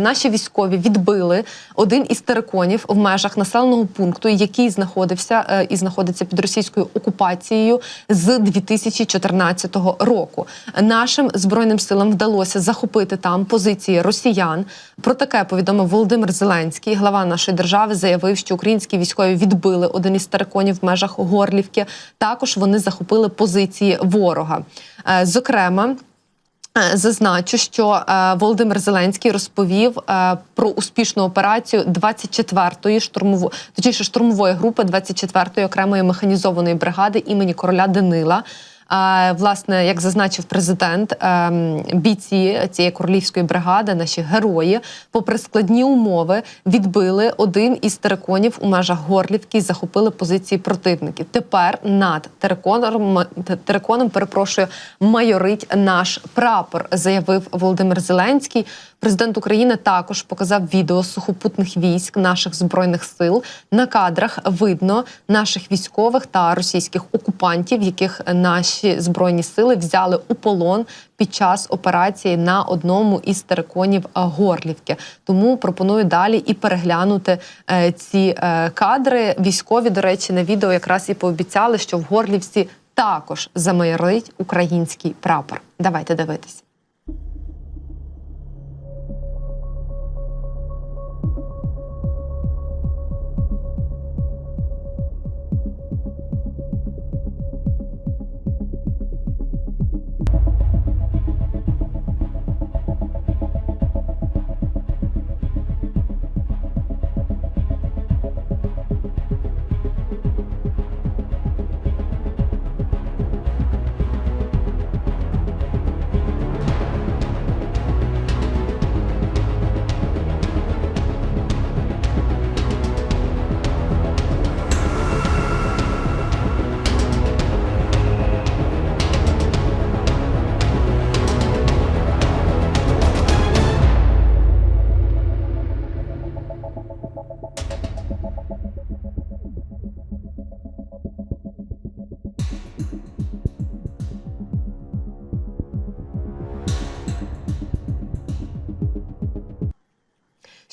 Наші військові відбили один із териконів в межах населеного пункту, який знаходився е, і знаходиться під російською окупацією з 2014 року. Нашим збройним силам вдалося захопити там позиції росіян. Про таке повідомив Володимир Зеленський. Глава нашої держави заявив, що українські військові відбили один із териконів в межах Горлівки. Також вони захопили позиції ворога. Е, Зокрема. Е, Зазначу, що е, Володимир Зеленський розповів е, про успішну операцію 24-ї штурмової, точніше штурмової групи 24-ї окремої механізованої бригади імені короля Данила. Власне, як зазначив президент, е, бійці цієї королівської бригади, наші герої, попри складні умови, відбили один із териконів у межах Горлівки і захопили позиції противників. Тепер над териконом, териконом перепрошую, майорить наш прапор, заявив Володимир Зеленський. Президент України також показав відео сухопутних військ наших збройних сил. На кадрах видно наших військових та російських окупантів, яких наші збройні сили взяли у полон під час операції на одному із териконів е, Горлівки. Тому пропоную далі і переглянути е, ці е, кадри. Військові, до речі, на відео якраз і пообіцяли, що в Горлівці також замирить український прапор. Давайте дивитися.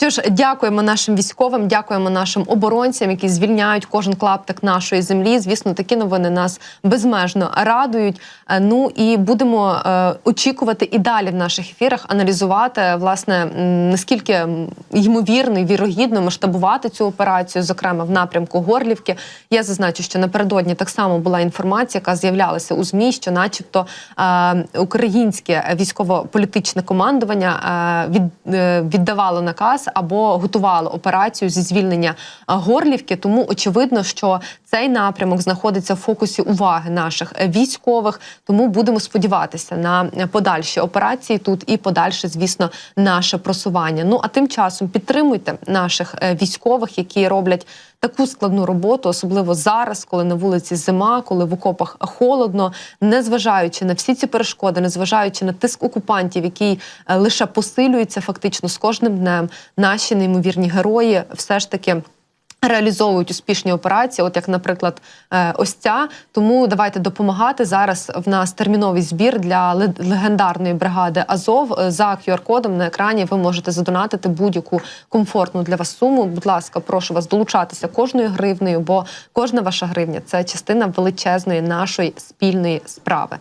Що ж, дякуємо нашим військовим, дякуємо нашим оборонцям, які звільняють кожен клаптик нашої землі. Звісно, такі новини нас безмежно радують. Е, Ну і будемо е, очікувати і далі в наших ефірах аналізувати власне наскільки ймовірно і вірогідно масштабувати цю операцію, зокрема в напрямку Горлівки. Я зазначу, що напередодні так само була інформація, яка з'являлася у змі, що, начебто, е, українське військово-політичне командування е, від, е, віддавало наказ або готувало операцію зі звільнення е, Горлівки. Тому очевидно, що цей напрямок знаходиться в фокусі уваги наших е, військових. Тому будемо сподіватися на подальші операції тут і подальше, звісно, наше просування. Ну а тим часом підтримуйте наших е, військових, які роблять таку складну роботу, особливо зараз, коли на вулиці зима, коли в окопах холодно, незважаючи на всі ці перешкоди, незважаючи на тиск окупантів, який е, лише посилюється фактично з кожним днем. Наші неймовірні герої все ж таки. Реалізовують успішні операції, от як, наприклад, е, ось ця. Тому давайте допомагати. Зараз в нас терміновий збір для легендарної бригади Азов. Е, За QR-кодом на екрані ви можете задонатити будь-яку комфортну для вас суму. Будь ласка, прошу вас долучатися кожною гривнею, бо кожна ваша гривня це частина величезної нашої спільної справи.